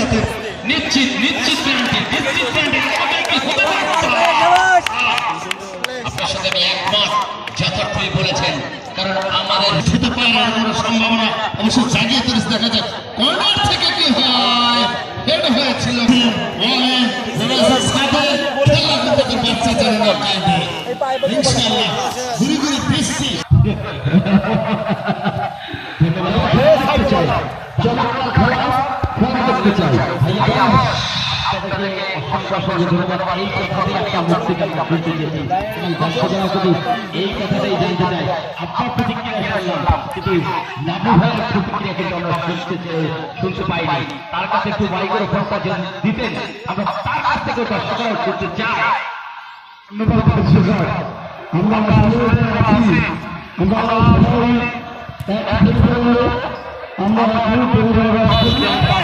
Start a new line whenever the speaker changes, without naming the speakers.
যাতে
নিশ্চিত নিশ্চিত গ্যারান্টি নিশ্চিত গ্যারান্টি আপনার সাথে আমি একমত যথার্থই বলেছেন কারণ আমাদের
হতে পারে না সম্ভাবনা অবশ্য জাগিয়ে তুলিস দেখা যাক কর্নার থেকে কি হয়? হেড হয়েছিল বলে সাথে খেলা করতে বাচ্চা জানে না কায়দে ইনশাআল্লাহ ঘুরি ঘুরি বৃষ্টি
এই কথাটাই জানতে চাই। আপনার প্রতিক্রিয়া শুনলাম কিন্তু নাবু ভাইয়ের প্রতিক্রিয়া কিন্তু আমরা শুনতে শুনতে পাইনি। তার কাছে একটু মাইক্রো ফোনটা দিতেন আমরা তার কাছ থেকে ওটা সংগ্রহ করতে চাই।
আমরা আমরা আমরা পরিবার